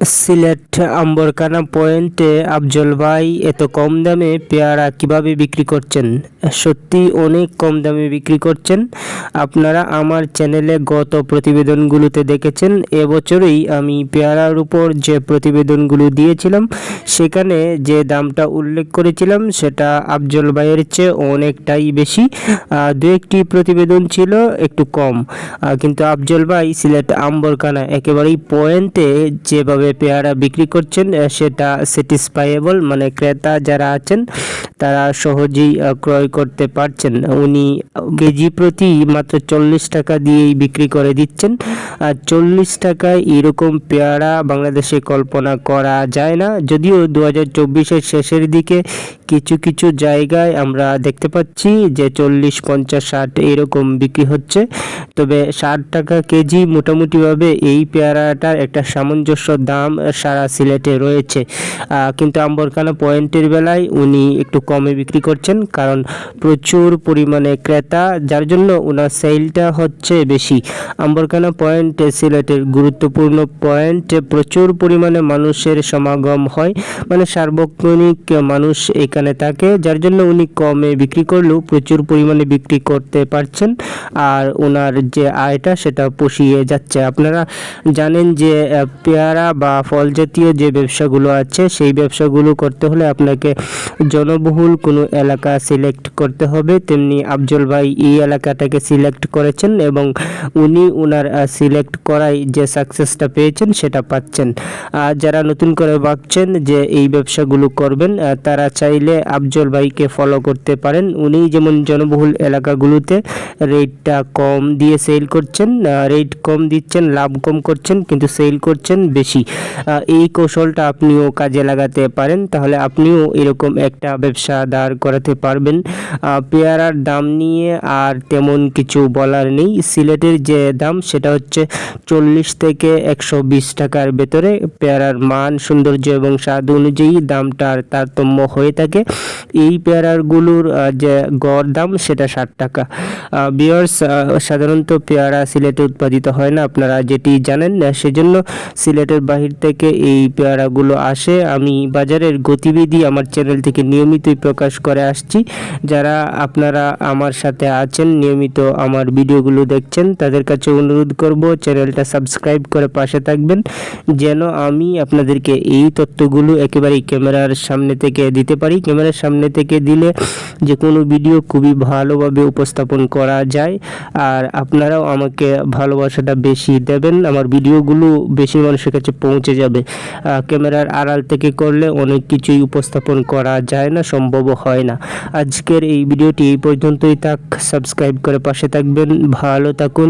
সিলেট আম্বরকানা পয়েন্টে আফজল ভাই এত কম দামে পেয়ারা কীভাবে বিক্রি করছেন? সত্যি অনেক কম দামে বিক্রি করছেন? আপনারা আমার চ্যানেলে গত প্রতিবেদনগুলোতে দেখেছেন, এবছরই আমি পেয়ারার উপর যে প্রতিবেদনগুলো দিয়েছিলাম, সেখানে যে দামটা উল্লেখ করেছিলাম, সেটা আফজল ভাইয়ের চেয়ে অনেকটাই বেশি। দু একটি প্রতিবেদন ছিল একটু কম। কিন্তু আফজল ভাই সিলেট আম্বরকানা একেবারেই পয়েন্টে যেভাবে পেয়ারা বিক্রি করছেন সেটা স্যাটিসফাইয়েবল মানে ক্রেতা যারা আছেন, তারা সহজেই ক্রয় করতে পারছেন। উনি কেজি প্রতি মাত্র চল্লিশ টাকা দিয়েই বিক্রি করে দিচ্ছেন। আর চল্লিশ টাকায় এরকম পেয়ারা বাংলাদেশে কল্পনা করা যায় না। যদিও দু হাজার শেষের দিকে কিছু কিছু জায়গায় আমরা দেখতে পাচ্ছি যে চল্লিশ, পঞ্চাশ, ষাট এরকম বিক্রি হচ্ছে। তবে ষাট টাকা কেজি মোটামুটিভাবে এই পেয়ারাটার একটা সামঞ্জস্য দাম সারা সিলেটে রয়েছে। কিন্তু আম্বরখানা পয়েন্টের বেলায় উনি একটু কমে বিক্রি করছেন কারণ প্রচুর পরিমাণে ক্রেতা, যার জন্য ওনার সেলটা হচ্ছে বেশি। আম্বরখানা পয়েন্ট সিলেটের গুরুত্বপূর্ণ পয়েন্ট, প্রচুর পরিমাণে মানুষের সমাগম হয় মানে সার্বক্ষণিক মানুষ এখানে থাকে, যার জন্য উনি কমে বিক্রি করলেও প্রচুর পরিমাণে বিক্রি করতে পারছেন। আর ওনার যে আয়টা সেটা পুষিয়ে যাচ্ছে। আপনারা জানেন যে পেয়ারা বা ফল জাতীয় যে ব্যবসাগুলো আছে, সেই ব্যবসাগুলো করতে হলে আপনাকে জনবহুল কোনো এলাকা সিলেক্ট করতে হবে। তেমনি আফজল ভাই এই এলাকাটাকে সিলেক্ট করেছেন এবং উনি ওনার সিলেক্ট করায় যে সাকসেসটা পেয়েছেন সেটা পাচ্ছেন। আর যারা নতুন করে ভাবছেন যে এই ব্যবসাগুলো করবেন তারা চাইলে আফজল ভাইকে ফলো করতে পারেন। উনি যেমন জনবহুল এলাকাগুলোতে রেটটা কম দিয়ে সেল করছেন রেট কম দিচ্ছেন, লাভ কম করছেন, কিন্তু সেল করছেন বেশি। এই কৌশলটা আপনিও কাজে লাগাতে পারেন তাহলে আপনিও এরকম একটা ব্যবসা দাঁড় করাতে পারবেন। পেয়ারার দাম নিয়ে আর তেমন কিছু বলার নেই। সিলেটের যে দাম সেটা হচ্ছে চল্লিশ থেকে একশো বিশ টাকার ভেতরে। পেয়ারার মান সৌন্দর্য এবং স্বাদ অনুযায়ী দামটার তারতম্য হয়ে থাকে। এই পেয়ারাগুলোর আহ, যে গড় দাম সেটা ষাট টাকা। বিয়ার্স সাধারণত পেয়ারা সিলেটে উৎপাদিত হয় না। আপনারা যেটি জানেন সেজন্য সিলেটের বাহির থেকে এই পেয়ারাগুলো আসে। আমি বাজারের গতিবিধি আমার চ্যানেল থেকে নিয়মিতই প্রকাশ করে আসছি। যারা আপনারা আমার সাথে আছেন, নিয়মিত আমার ভিডিওগুলো দেখছেন, তাদের কাছে অনুরোধ করব, চ্যানেলটা সাবস্ক্রাইব করে পাশে থাকবেন। যেন আমি আপনাদেরকে এই তথ্যগুলো একেবারেই ক্যামেরার সামনে থেকে দিতে পারি। ক্যামেরার সামনে থেকে দিলে যে কোনো ভিডিও খুবই ভালোভাবে উপস্থাপন করা যায়। আর আপনারাও আমাকে ভালোবাসাটা বেশি দেবেন। আমার ভিডিওগুলো বেশি মানুষের কাছে পৌঁছে যাবে। ক্যামেরার আড়াল থেকে করলে অনেক কিছুই উপস্থাপন করা যায় না, সম্ভব হয় না। আজকের এই ভিডিওটি এই পর্যন্তই থাক। সাবস্ক্রাইব করে পাশে থাকবেন। ভালো থাকুন।